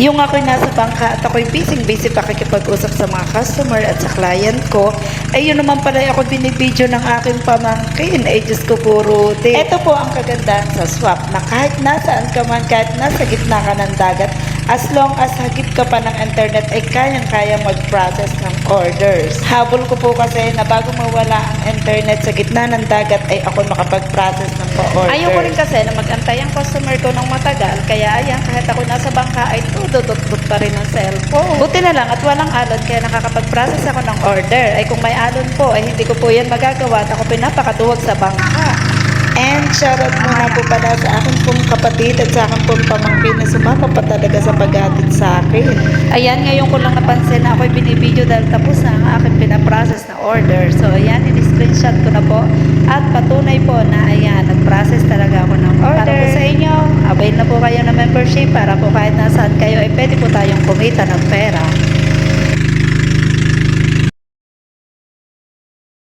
Yung ako'y nasa bangka at ako'y busy-busy pakikipag-usap sa mga customer at sa client ko, ay yun naman pala ako binibideo ng aking pamangkin. Ay Diyos ko puro. Ito po ang kagandahan sa swap na kahit nasaan ka man, kahit nasa gitna ka ng dagat, as long as hagip ka pa ng internet ay kayang-kaya mag-process ng orders. Habol ko po kasi na bago mawala ang internet sa gitna ng dagat ay ako makapag-process ng pa-order. Ayaw ko rin kasi na magantay ang customer ko ng matagal. Kaya ayan, kahit ako nasa bangka ay tudot-dot pa rin ang cellphone. Buti na lang at walang alon kaya nakakapag-process ako ng order. Ay kung may alon po ay hindi ko po yan magagawa at ako pinapakatuwag sa bangka. And shoutout muna po pala sa akin pong kapatid at sa akin pong pamangkin na sumama Ayan, ngayon ko lang napansin na ako'y binibideo dahil tapos na ang aking pinaprocess na order. So ayan, in-screenshot ko na po at patunay po na ayan, nag-process talaga ako ng order. Para po sa inyo, avail na po kayo ng membership para po kahit nasaan kayo ay pwede po tayong kumita ng pera.